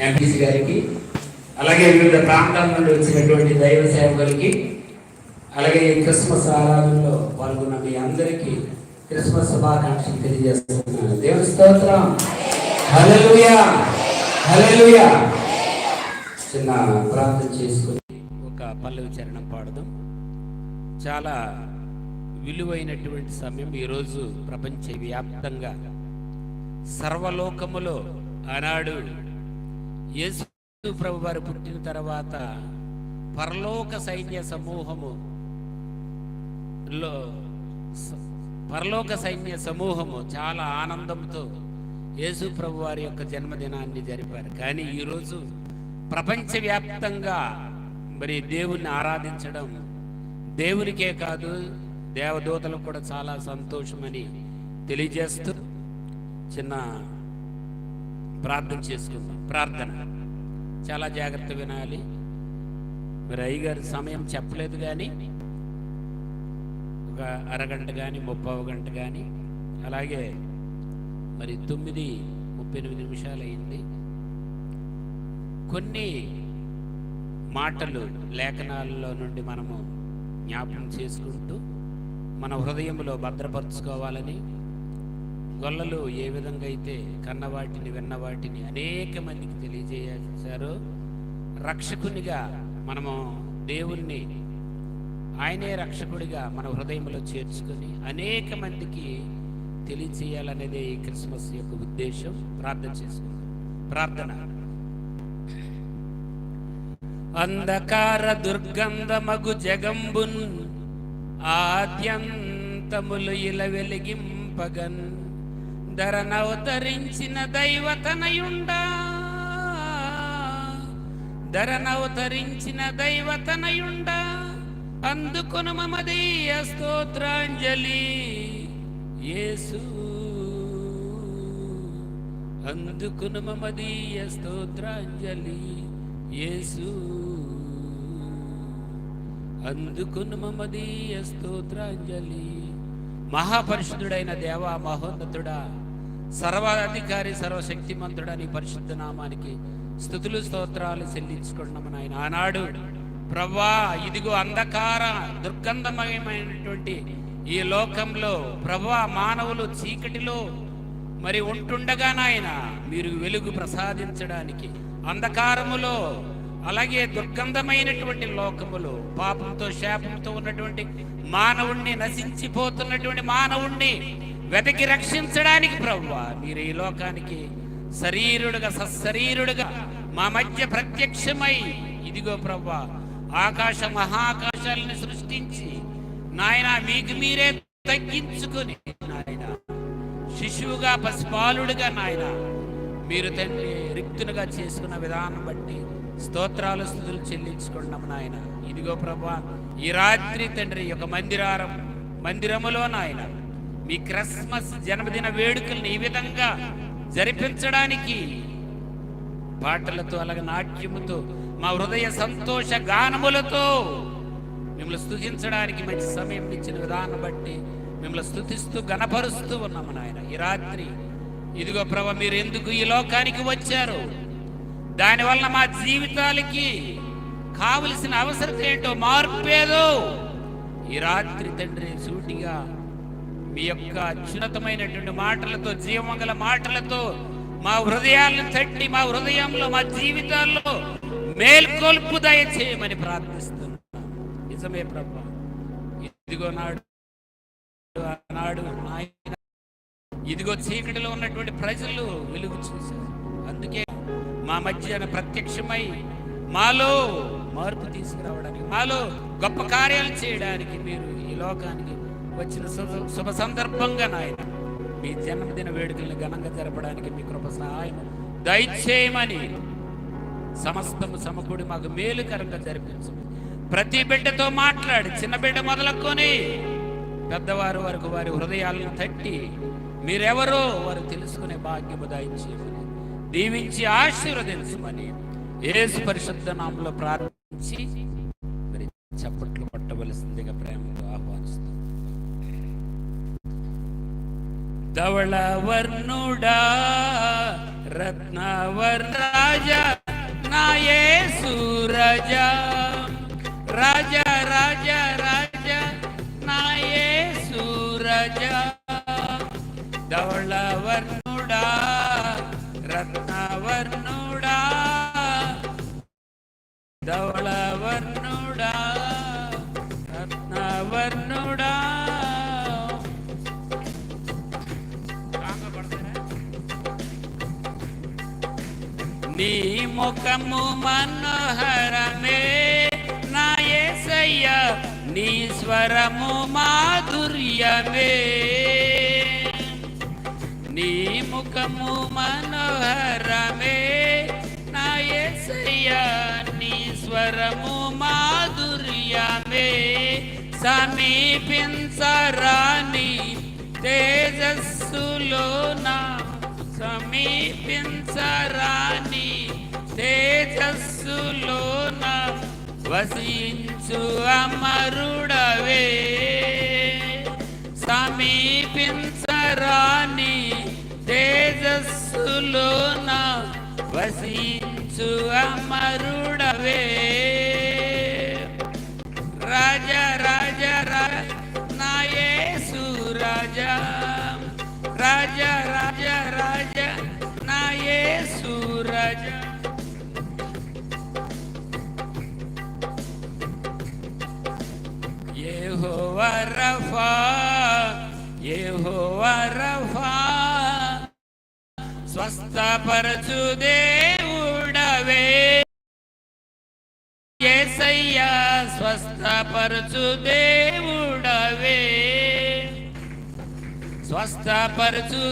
MPC గారికి అలాగే వివిధ ప్రాంతాల నుండి వచ్చినటువంటి దైవ సేవకులకి అలాగే ఈ క్రిస్మస్ ఆరాధనలో పాల్గొన్న మీ అందరికీ క్రిస్మస్ శుభాకాంక్షలు తెలియజేస్తున్నాను. దేవుని స్తోత్రం. హల్లెలూయా. హల్లెలూయా. చిన్న ప్రార్థన చేసుకుని ఒక పల్లవి చరణం పాడదాం. చాలా విలువైనటువంటి సమయం ఈరోజు ప్రపంచ వ్యాప్తంగా సర్వలోకములో ఆనాడు యేసు ప్రభు వారు పుట్టిన తర్వాత పరలోక సైన్య సమూహము లో పరలోక సైన్య సమూహము చాలా ఆనందంతో యేసు ప్రభు వారి యొక్క జన్మదినాన్ని జరిపారు. కానీ ఈరోజు ప్రపంచవ్యాప్తంగా మరి దేవుణ్ణి ఆరాధించడం దేవునికే కాదు దేవదూతలకు కూడా చాలా సంతోషమని తెలియజేస్తూ చిన్న ప్రార్థన చేసుకుందాం. ప్రార్థన. చాలా జాగ్రత్త వినాలి. మరి అయ్యగారు సమయం చెప్పలేదు కానీ ఒక అరగంట కానీ ముప్పై గంట కానీ అలాగే మరి తొమ్మిది ముప్పై ఎనిమిది నిమిషాలు అయింది. కొన్ని మాటలు లేఖనాలలో నుండి మనము జ్ఞాపకం చేసుకుంటూ మన హృదయంలో భద్రపరచుకోవాలని గొల్లలు ఏ విధంగా అయితే కన్నవాటిని విన్నవాటిని అనేక మందికి తెలియజేశారో రక్షకునిగా మనము దేవుణ్ణి ఆయనే రక్షకుడిగా మన హృదయంలో చేర్చుకొని అనేక మందికి తెలియచేయాలనేదే ఈ క్రిస్మస్ యొక్క ఉద్దేశం. ప్రార్థన చేసుకుంది. ప్రార్థన. అంధకార దుర్గంధమగు జగంబున్ ఆద్యంతములు ఇల వెలిగింపగన్ ధరనవతరించిన దైవతనయుండా. ధరనవతరించిన దైవతనయుండా. అందుకును మమదీయ స్తోత్రాంజలి యేసు. అందుకును మమదీయ స్తోత్రాంజలి యేసు. అందుకును మమదీయ స్తోత్రాంజలి. మహాపరిశుద్ధుడైన దేవా మహోన్నతుడా. సర్వాధికారి సర్వశక్తిమంతుడని పరిశుద్ధ నామానికి స్థుతులు స్తోత్రాలు చెల్లించుకున్నాము ఆయన ఆనాడు ప్రభా ఇదిగో అంధకార దుర్గంధమయమైనటువంటి ఈ లోకంలో ప్రభా మానవులు చీకటిలో మరి ఉంటుండగా నాయన మీరు వెలుగు ప్రసాదించడానికి అంధకారములో అలాగే దుర్గంధమైనటువంటి లోకములు పాపంతో శాపంతో ఉన్నటువంటి మానవుణ్ణి నశించిపోతున్నటువంటి మానవుణ్ణి వెతికి రక్షించడానికి ప్రభువా మీరు ఈ లోకానికి శరీరుడుగా సశరీరుడుగా మా మధ్య ప్రత్యక్షమై. ఇదిగో ప్రభా ఆకాశ మహాకాశాలను సృష్టించి నాయన మీకు మీరే తగ్గించుకుని నాయన శిశువుగా పసిపాలుడుగా నాయన మీరు తండ్రి రిక్తునుగా చేసుకున్న విధానం బట్టి స్తోత్రాలు స్థుతులు చెల్లించుకున్నాం నాయన. ఇదిగో ప్రభా ఈ రాత్రి తండ్రి యొక్క మందిరారం మందిరములో నాయన మీ క్రిస్మస్ జన్మదిన వేడుకల్ని ఈ విధంగా జరిపించడానికి పాటలతో అలాగే నాట్యముతో మా హృదయ సంతోష గానములతో మిమ్మల్ని స్థుతించడానికి మంచి సమయం ఇచ్చిన విధానం బట్టి మిమ్మల్ని స్థుతిస్తూ గణపరుస్తూ ఉన్నాము నాయన. ఈ రాత్రి ఇదిగో ప్రభ మీరు ఎందుకు ఈ లోకానికి వచ్చారు? దానివల్ల మా జీవితాలకి కావలసిన అవసరం ఏంటో మార్పేదో ఈ రాత్రి తండ్రి సూటిగా మీ యొక్క అత్యున్నతమైనటువంటి మాటలతో జీవంగల మాటలతో మా హృదయాలను తట్టి మా హృదయంలో మా జీవితాల్లో మేల్కొల్పు దయచేయమని ప్రార్థిస్తున్నాను నిజమే ప్రభా. ఇదిగో నాడు నాడు నాయన ఇదిగో చీకటిలో ఉన్నటువంటి ప్రజలు వెలుగు చూశారు. అందుకే మా మధ్యన ప్రత్యక్షమై మాలో మార్పు తీసుకురావడానికి మాలో గొప్ప కార్యాలు చేయడానికి మీరు ఈ లోకానికి వచ్చిన శుభ శుభ సందర్భంగా నాయన మీ జన్మదిన వేడుకలను ఘనంగా జరపడానికి మీ కృప సహాయం దయచేయమని సమస్తము సమకూడి మాకు మేలుకరంగా జరిపించు. ప్రతి బిడ్డతో మాట్లాడి చిన్న బిడ్డ మొదలుకొని పెద్దవారు వరకు వారి హృదయాలను తట్టి మీరెవరో వారు తెలుసుకునే భాగ్యము దయచేయమని దీవించి ఆశీర్వదించమని ఏసు పరిశుద్ధ నామంలో ప్రార్థించి మరి చప్పట్లు పట్టవలసిందిగా ప్రేమతో ఆహ్వానిస్తాం धवळावर नुडा रत्नावर राजा नाये सुरजा राजा राजा राजा नाये सुरजा धवळावर नुडा रत्नावर नुडा धवळा నీ ముఖము మనోహరమే. నా ఏసయ్య నీ స్వరము మాధుర్యమే. నీ ముఖము మనోహరమే. నా ఏసయ్య నీ స్వరము మాధుర్యమే. సమీపించరాని తేజస్సులోన సమీపించరాని తేజస్సులోన వసించు అమరుడవే. సమీపించరాని తేజస్సులోన వసించు అమరుడ యెహోవా రఫా యెహోవా స్వస్థపరచు దేవుడవే యేసయ్యా స్వస్థపరచు దేవుడవే స్వస్థపరచు